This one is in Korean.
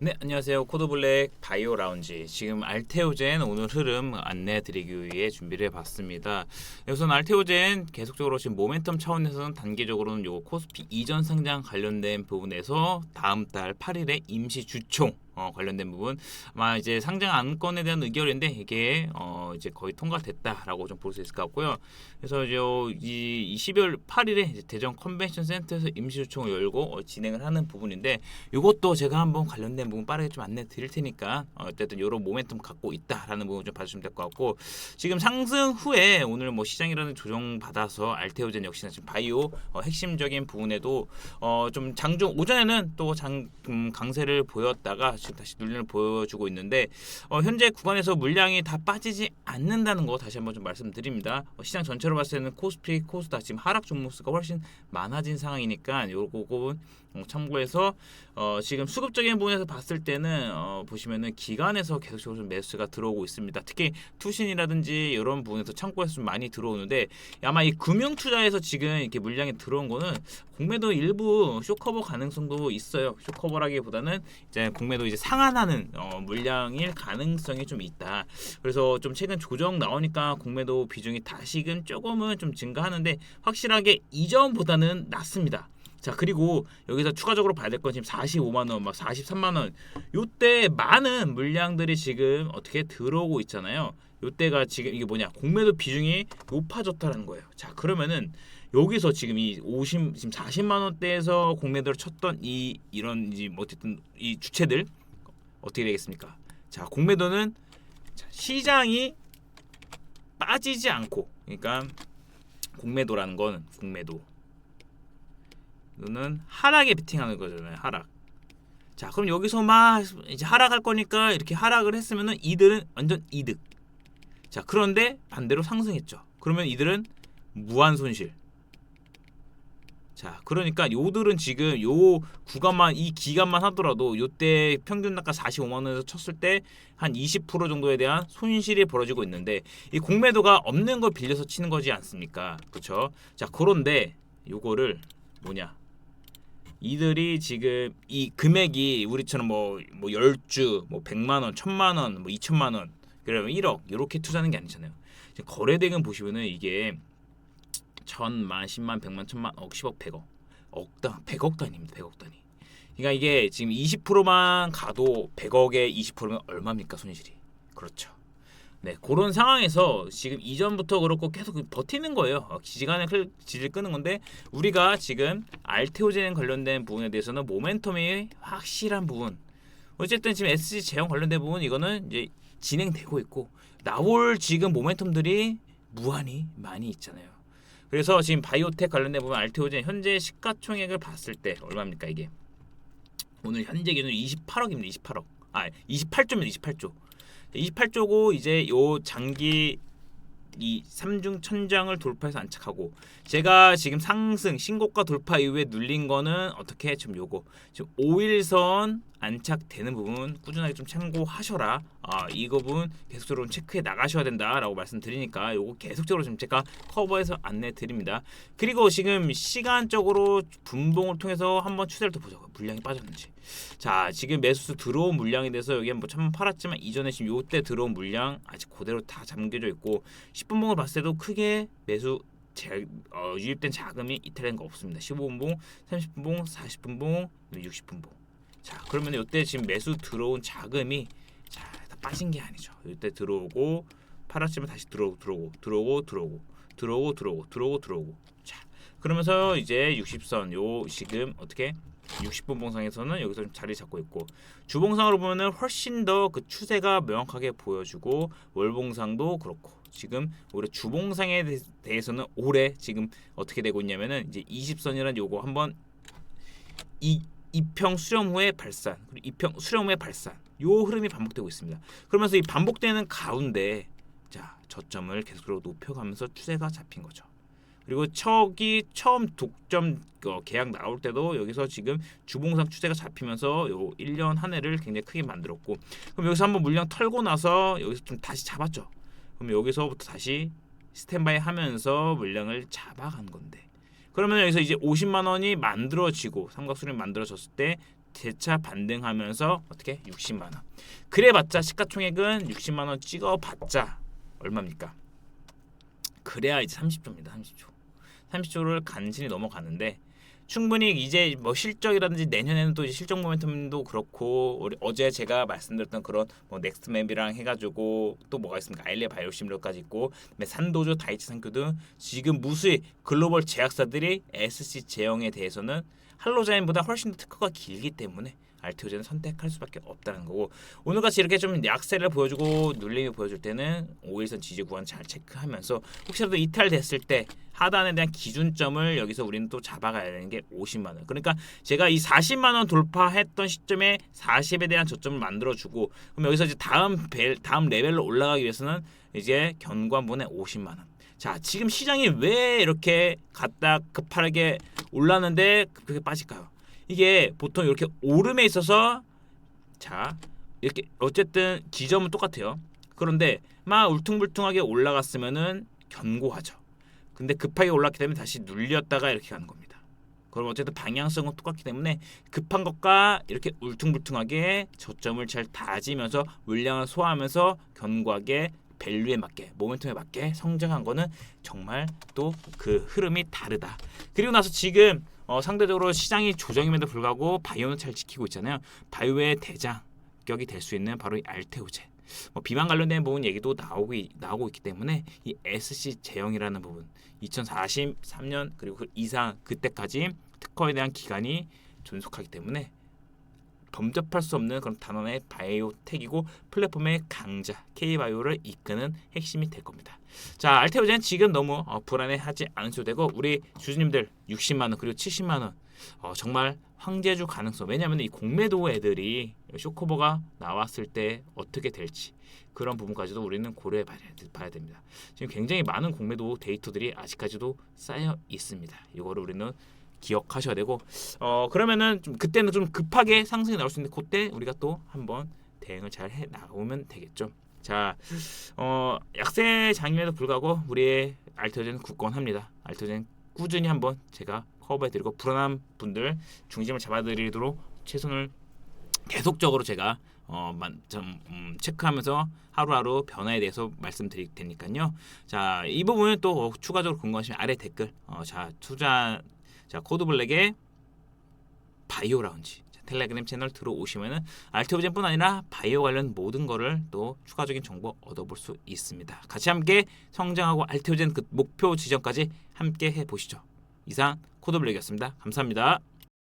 네, 안녕하세요. 코드블랙 바이오 라운지. 지금 알테오젠 오늘 흐름 안내 드리기 위해 준비를 해봤습니다. 우선 알테오젠 계속적으로 지금 모멘텀 차원에서는 단계적으로는 요 코스피 이전 상장 관련된 부분에서 다음 달 8일에 임시 주총 어, 관련된 부분 아마 이제 상장 안건에 대한 의결인데 이게 어, 이제 거의 통과됐다라고 좀 볼 수 있을 것 같고요. 그래서 이, 이 12월 8일에 이제 대전 컨벤션 센터에서 임시 주총을 열고 어, 진행을 하는 부분인데 이것도 제가 한번 관련된 부분 빠르게 좀 안내 드릴 테니까 어, 쨌든 이런 모멘텀 갖고 있다라는 부분 좀 봐주시면 될 것 같고 지금 상승 후에 오늘 뭐 시장이라는 조정 받아서 알테오젠 역시나 지금 바이오 어, 핵심적인 부분에도 어, 좀 장중 오전에는 또 장 음, 강세를 보였다가 지금 다시 눌림을 보여주고 있는데 어, 현재 구간에서 물량이 다 빠지지 않는다는 거 다시 한번 좀 말씀드립니다. 어, 시장 전체로 봤을 때는 코스피, 코스닥 지금 하락 종목수가 훨씬 많아진 상황이니까 요거 부분 어, 참고해서 어, 지금 수급적인 부분에서 봤을 때는 어, 보시면은 기관에서 계속적으로 좀 매수가 들어오고 있습니다. 특히 투신이라든지 이런 부분에서 창고에서 좀 많이 들어오는데 아마 이 금융 투자에서 지금 이렇게 물량이 들어온 거는 공매도 일부 쇼커버 가능성도 있어요. 쇼커버라기보다는 이제 공매도 이제 상한하는 어, 물량일 가능성이 좀 있다. 그래서 좀 최근 조정 나오니까 공매도 비중이 다시금 조금은 좀 증가하는데 확실하게 이전보다는 낮습니다. 자 그리고 여기서 추가적으로 봐야 될 건 지금 45만 원, 막 43만 원, 요때 많은 물량들이 지금 어떻게 들어오고 있잖아요. 요때가 지금 이게 뭐냐 공매도 비중이 높아졌다는 거예요. 자 그러면은 여기서 지금 이 50, 지금 40만 원대에서 공매도를 쳤던 이 이런 이제 뭐 어쨌든 이 주체들 어떻게 되겠습니까? 자 공매도는 자, 시장이 빠지지 않고 그러니까 공매도라는 거는 공매도 는 하락에 베팅하는 거잖아요. 하락. 자, 그럼 여기서 막 이제 하락할 거니까 이렇게 하락을 했으면은 이들은 완전 이득. 자, 그런데 반대로 상승했죠. 그러면 이들은 무한 손실. 자, 그러니까 요들은 지금 요 구간만 이 기간만 하더라도 요때 평균 단가 45만 원에서 쳤을 때 한 20% 정도에 대한 손실이 벌어지고 있는데 이 공매도가 없는 걸 빌려서 치는 거지 않습니까? 그렇죠? 자, 그런데 요거를 뭐냐? 이들이 지금 이 금액이 우리처럼 뭐, 뭐 10주, 뭐 100만 원, 1000만 원, 뭐 2천만 원, 그러면 1억 이렇게 투자하는 게 아니잖아요. 거래 대금 보시면은 이게 천만, 십만, 백만, 천만, 억, 십억, 백억, 억당, 백억 단위입니다. 백억 단위. 그러니까 이게 지금 20%만 가도 100억에 20%면 얼마입니까 손실이? 그렇죠. 네, 그런 상황에서 지금 이전부터 그렇고 계속 버티는 거예요. 어, 기지간에 지를 끄는 건데 우리가 지금 알테오젠 관련된 부분에 대해서는 모멘텀이 확실한 부분. 어쨌든 지금 SG 제형 관련된 부분 이거는 이제 진행되고 있고 나올 지금 모멘텀들이 무한히 많이 있잖아요. 그래서 지금 바이오텍 관련된 부분 알테오젠 현재 시가총액을 봤을 때 얼마입니까 이게? 오늘 현재 기준 28억입니다. 28억. 아, 28조입니다. 28조. 28조고 이제 요 장기 이 삼중 천장을 돌파해서 안착하고 제가 지금 상승 신고가 돌파 이후에 눌린 거는 어떻게 좀 요거. 지금 5일선 안착되는 부분 꾸준하게 좀 참고하셔라. 아, 이거 부분 계속적으로 체크해 나가셔야 된다라고 말씀드리니까 요거 계속적으로 좀 제가 커버해서 안내 드립니다. 그리고 지금 시간적으로 분봉을 통해서 한번 추세를 더 보자고요. 물량이 빠졌는지. 자, 지금 매수 들어온 물량에 대해서 여기 뭐참 팔았지만 이전에 지금 요때 들어온 물량 아직 그대로 다 잠겨져 있고 10분봉을 봤을 때도 크게 매수 제, 어, 유입된 자금이 이탈된 거 없습니다. 15분봉, 30분봉, 40분봉, 60분봉. 자 그러면 이때 지금 매수 들어온 자금이 자 다 빠진 게 아니죠. 이때 들어오고 팔았지만 다시 들어오고 들어오고 들어오고 들어오고 들어오고 들어오고 들어오고 들어오고 자 그러면서 이제 60선 요 지금 어떻게 60분 봉상에서는 여기서 좀 자리 잡고 있고 주봉상으로 보면은 훨씬 더 그 추세가 명확하게 보여주고 월봉상도 그렇고 지금 올해 주봉상에 대해서는 올해 지금 어떻게 되고 있냐면은 이제 20선이라는 요거 한번 이 이평 수렴 후에 발산 그리고 이평 수렴 후에 발산 요 흐름이 반복되고 있습니다. 그러면서 이 반복되는 가운데 자 저점을 계속으로 높여가면서 추세가 잡힌 거죠. 그리고 척이 처음 독점 어, 계약 나올 때도 여기서 지금 주봉상 추세가 잡히면서 요 1년 한 해를 굉장히 크게 만들었고 그럼 여기서 한번 물량 털고 나서 여기서 좀 다시 잡았죠. 그럼 여기서부터 다시 스탠바이 하면서 물량을 잡아간 건데 그러면 여기서 이제 50만 원이 만들어지고 삼각수렴이 만들어졌을 때 재차 반등하면서 어떻게 60만 원. 그래봤자 시가총액은 60만 원 찍어봤자 얼마입니까? 그래야 이제 30조입니다. 30조. 30조를 간신히 넘어가는데 충분히 이제 뭐 실적이라든지 내년에는 또 실적 모멘텀도 그렇고 우리 어제 제가 말씀드렸던 그런 뭐 넥스맵이랑 해가지고 또 뭐가 있습니까? 아일리아 바이오시밀러까지 있고 산도조 다이치 산큐 등 지금 무수히 글로벌 제약사들이 SC 제형에 대해서는 할로자인보다 훨씬 더 특허가 길기 때문에 알테오제는 선택할 수밖에 없다는 거고 오늘같이 이렇게 좀 약세를 보여주고 눌림이 보여줄 때는 5일선 지지 구간 잘 체크하면서 혹시라도 이탈됐을 때 하단에 대한 기준점을 여기서 우리는 또 잡아가야 되는 게 50만 원. 그러니까 제가 이 40만 원 돌파했던 시점에 40에 대한 저점을 만들어 주고 그럼 여기서 이제 다음 벨 다음 레벨로 올라가기 위해서는 이제 견관분의 50만 원. 자, 지금 시장이 왜 이렇게 갔다 급하게 올랐는데 그렇게 빠질까요? 이게 보통 이렇게 오름에 있어서 자 이렇게 어쨌든 기점은 똑같아요. 그런데 막 울퉁불퉁하게 올라갔으면은 견고하죠. 근데 급하게 올랐기 때문에 다시 눌렸다가 이렇게 가는 겁니다. 그럼 어쨌든 방향성은 똑같기 때문에 급한 것과 이렇게 울퉁불퉁하게 저점을 잘 다지면서 물량을 소화하면서 견고하게 밸류에 맞게 모멘텀에 맞게 성장한 거는 정말 또 그 흐름이 다르다. 그리고 나서 지금 어, 상대적으로 시장이 조정임에도 불구하고 바이오는 잘 지키고 있잖아요. 바이오의 대장격이 될 수 있는 바로 이 알테오제. 뭐 비만 관련된 부분 얘기도 나오고 있- 나오고 있기 때문에 이 SC 제형이라는 부분 2043년 그리고 그 이상 그때까지 특허에 대한 기간이 존속하기 때문에 범접할 수 없는 그런 단원의 바이오텍이고 플랫폼의 강자 K바이오를 이끄는 핵심이 될 겁니다. 자, 알테오제는 지금 너무 어, 불안해하지 않으셔도 되고 우리 주주님들 60만 원 그리고 70만 원 어, 정말 황제주 가능성 왜냐하면 이 공매도 애들이 쇼커버가 나왔을 때 어떻게 될지 그런 부분까지도 우리는 고려해 봐야 됩니다. 지금 굉장히 많은 공매도 데이터들이 아직까지도 쌓여 있습니다. 이거를 우리는 기억하셔야 되고 어 그러면은 좀 그때는 좀 급하게 상승이 나올 수 있는데 그때 우리가 또 한번 대응을 잘 해 나오면 되겠죠. 자, 어 약세 장임에도 불구하고 우리의 알터젠 굳건합니다. 알터젠 꾸준히 한번 제가 커버해드리고 불안한 분들 중심을 잡아드리도록 최선을 계속적으로 제가 어, 만, 좀, 음, 체크하면서 하루하루 변화에 대해서 말씀드릴 테니까요. 자, 이 부분은 또 어, 추가적으로 궁금하시면 아래 댓글, 어, 자, 투자, 자, 코드블랙의 바이오 라운지. 자, 텔레그램 채널 들어오시면은 알테오젠뿐 아니라 바이오 관련 모든 거를 또 추가적인 정보 얻어볼 수 있습니다. 같이 함께 성장하고 알테오젠 그 목표 지점까지 함께 해 보시죠. 이상 코드블랙이었습니다. 감사합니다.